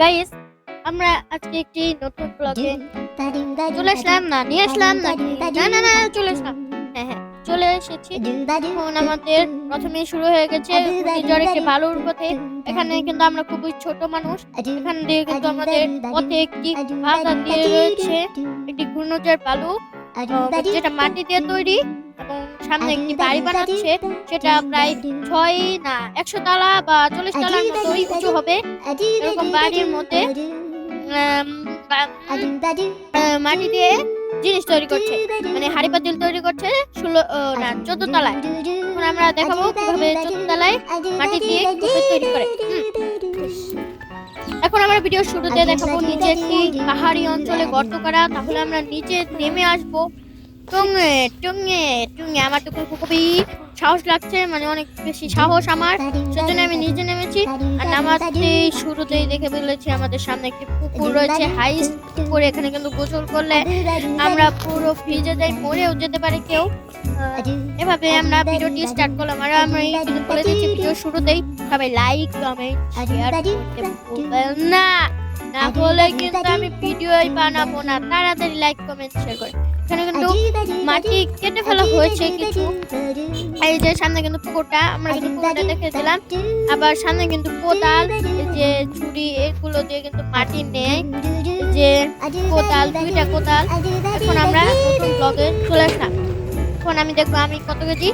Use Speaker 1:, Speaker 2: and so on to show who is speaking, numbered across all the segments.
Speaker 1: Guys আমরা আজকে একটি নতুন ব্লগে চলে আসলাম না নিয়ে আসলাম না না না না চলে আসলাম। হ্যাঁ হ্যাঁ চলে এসেছি। এখন আমাদের প্রথমে শুরু হয়ে গেছে ঘূর্ণিঝড় একটি বালুর পথে। এখানে কিন্তু আমরা খুবই ছোট মানুষ। এখান দিয়ে কিন্তু আমাদের পথে একটি বাধা দিয়ে রয়েছে। একটি ঘূর্ণিঝড় বালু যেটা মাটি দিয়ে তৈরি এবং সামনে একটি বাড়ি বানাচ্ছে সেটা প্রায় ছয় না একশো তালা বা চল্লিশ তালার মতোই উঁচু হবে। এরকম বাড়ির মধ্যে মাটি দিয়ে জিনিস তৈরি করছে। মানে হাড়ি পাতিল তৈরি করছে ষোলো না চোদ্দ তলায়। এখন আমরা দেখাবো কীভাবে চোদ্দ তলায় মাটি দিয়ে তৈরি করে। এখন আমরা ভিডিও শুরুতে দেখাবো নিচে একটি পাহাড়ি অঞ্চলে গর্ত করা। তাহলে আমরা নিচে নেমে আসব। টুঙে টুঙে টুঙে। আমার তো খুবই সাহস লাগছে মানে অনেক বেশি সাহস আমার। সেজন্য আমি নিচে নেমেছি। আর নামাজতেই শুরুতেই দেখে ফেলেছি, আমাদের সামনে একটি পুকুর রয়েছে, হাই পুকুর। এখানে কিন্তু গোসল করলে আমরা পুরো ভিজে যাই, মরেও যেতে পারে কেউ। এভাবে আমরা ভিডিওটি স্টার্ট করলাম। আর আমরা কিন্তু বলে দিচ্ছি ভিডিও শুরুতেই। সবাই লাইক কমেন্ট শেয়ার করতে ভুলবেন না। না বলে কিন্তু আমি ভিডিওই বানাবো না। তাড়াতাড়ি লাইক কমেন্ট শেয়ার করে এখানে কিন্তু মাটি কেটে ফেলা হয়েছে কিছু। এই যে সামনে কিন্তু পুকুরটা আমরা কিন্তু পুকুরটা দেখে দিলাম আবার সামনে কিন্তু কোদাল যে ছুরি এগুলো দিয়ে কিন্তু মাটি নেয়। যে কোদাল দুইটা কোদাল। এখন আমরা নতুন ব্লগে চলে আসলাম। এখন আমি দেখব আমি কত কেজি?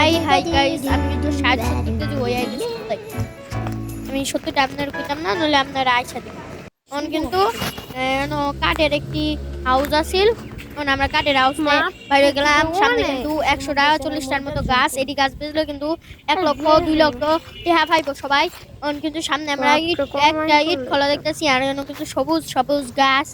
Speaker 1: আই হাই গাইস আমি কিন্তু ষাট সত্তর কেজি হয়ে আই গেছি আমি সত্যিটা আপনার কইতাম না নাহলে আপনারা আইসা দিবেন। এখন কিন্তু কাঠের একটি হাউস আছিল। এখন আমরা কাঠের হাউস বাইরে গেলাম সামনে কিন্তু একশোটা চল্লিশটার মতো গাছ এটি গাছ বেচলো কিন্তু এক লক্ষ দুই লক্ষ। টেহা পাইবো সবাই কিন্তু সামনে আমরা একটা ইট খোলা দেখতেছি আর কিন্তু সবুজ সবুজ গাছ।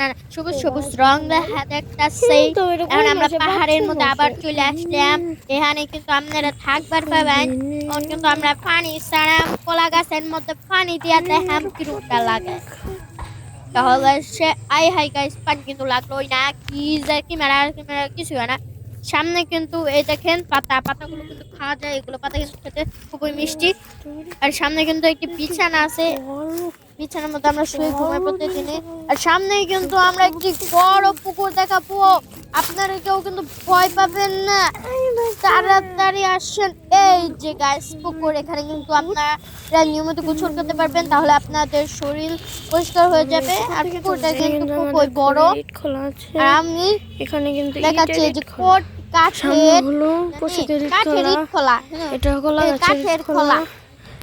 Speaker 1: না সবুজ সবুজ রং দেখা দেখতেছে। এখন আমরা পাহাড়ের মধ্যে আবার চলে আসলাম। এখানে কিন্তু আপনারা থাকবার পাবেন। কিন্তু আমরা পানি ছাড়া কলা গাছের মধ্যে পানি দিয়ে দেখাম কিরকমটা লাগে। তাহলে সে আই হাই গাইস পানি কিন্তু লাগলোই না। কি যে ক্যামেরা ক্যামেরা কিছু হয় না। সামনে কিন্তু এই দেখেন, পাতা, পাতাগুলো কিন্তু খাওয়া যায়। এগুলো পাতা কিন্তু খেতে খুবই মিষ্টি। আর সামনে কিন্তু একটি বিছানা আছে। বিছানার মধ্যে আমরা শুয়ে ঘুমাই প্রতিদিনে। আর সামনেই কিন্তু আমরা একটি বড় পুকুর দেখাবো আপনারা কেউ কিন্তু ভয় পাবেন না। তাড়াতাড়ি আসেন। এই যে গাইস পুকুর এখানে কিন্তু আপনারা নিয়মিত গোসল করতে পারবেন তাহলে আপনাদের শরীর পরিষ্কার হয়ে যাবে। আর পুকুরটা কিন্তু খুবই বড়। আর আমি
Speaker 2: এখানে কিন্তু
Speaker 1: দেখাচ্ছি যে কোট কাঠের কাঠের
Speaker 2: খোলা।
Speaker 1: ইট খোলা হ্যাঁ।
Speaker 2: এটা খোলা
Speaker 1: কাঠের
Speaker 2: খোলা।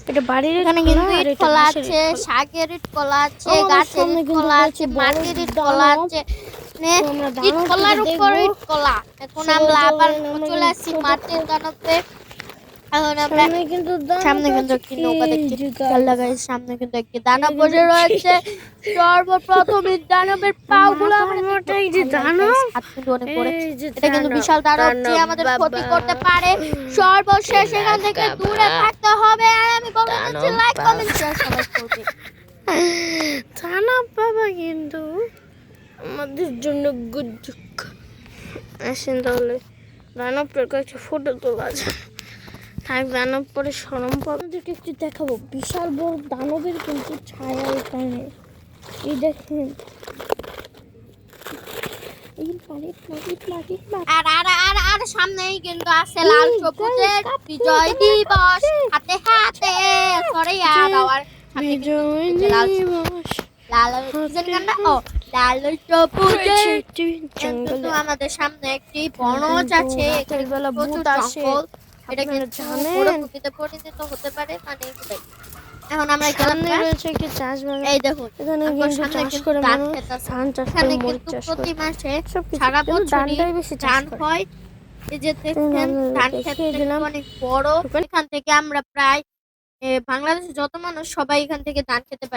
Speaker 2: এটা বাড়ির
Speaker 1: এখানে কিন্তু ইট খোলা আছে শাকের ইট খোলা আছে গাছের ইট খোলা আছে মাটির ইট খোলা আছে। ইট
Speaker 2: দানবকে
Speaker 1: উপর। ইট খোলা এখন আমরা আবার চলে আসছি
Speaker 2: ছোট
Speaker 1: মাটির এখন আমরা
Speaker 2: কিন্তু
Speaker 1: সামনে কিন্তু একটি নৌকা দেখছি
Speaker 2: এই যে
Speaker 1: খেয়াল
Speaker 2: গাছ।
Speaker 1: লাগাই সামনে কিন্তু একটি দানব বসে রয়েছে। সর্বপ্রথম এই দানবের পাগুলো
Speaker 2: এই যে
Speaker 1: হাত এটা কিন্তু বিশাল দানব যে আমাদের ক্ষতি করতে পারে। সর্বশেষ এখান থেকে। দূরে থাকতে হবে। আর আমি বলে দিচ্ছি
Speaker 2: দানব
Speaker 1: লাইক কমেন্ট শেয়ার সবাই করবে
Speaker 2: দানব বাবা কিন্তু আমাদের জন্য গুড আসেন তাহলে দানবের কাছে ফটো তোলা যায় থাক দানব পরে সরম আপনাদেরকে একটু দেখাবো বিশাল বড় দানবের কিন্তু ছায়া এখানে। এই দেখেন।
Speaker 1: আর আর আর আর সামনেই কিন্তু আছে লাল সবুজের বিজয় দিবস। হাতে হাতে সরে আর
Speaker 2: বিজয় দিবস।
Speaker 1: আমাদের সামনে একটি বনজ আছে এটা কিন্তু? পরিণত হতে পারে মানে এখন আমরা গেলাম
Speaker 2: রয়েছে একটি চাষ বাগান।
Speaker 1: এই দেখুন
Speaker 2: এখানে কিন্তু চাষ করে মানুষ ধান চাষ করে মরিচ
Speaker 1: কিন্তু
Speaker 2: চাষ
Speaker 1: প্রতি মাসে সারা বছরই
Speaker 2: বেশি
Speaker 1: ধান হয়। এই যে দেখেন ধান অনেক বড়। এখান থেকে আমরা প্রায় এ, বাংলাদেশে যত মানুষ সবাই এখান থেকে ধান খেতে পারি।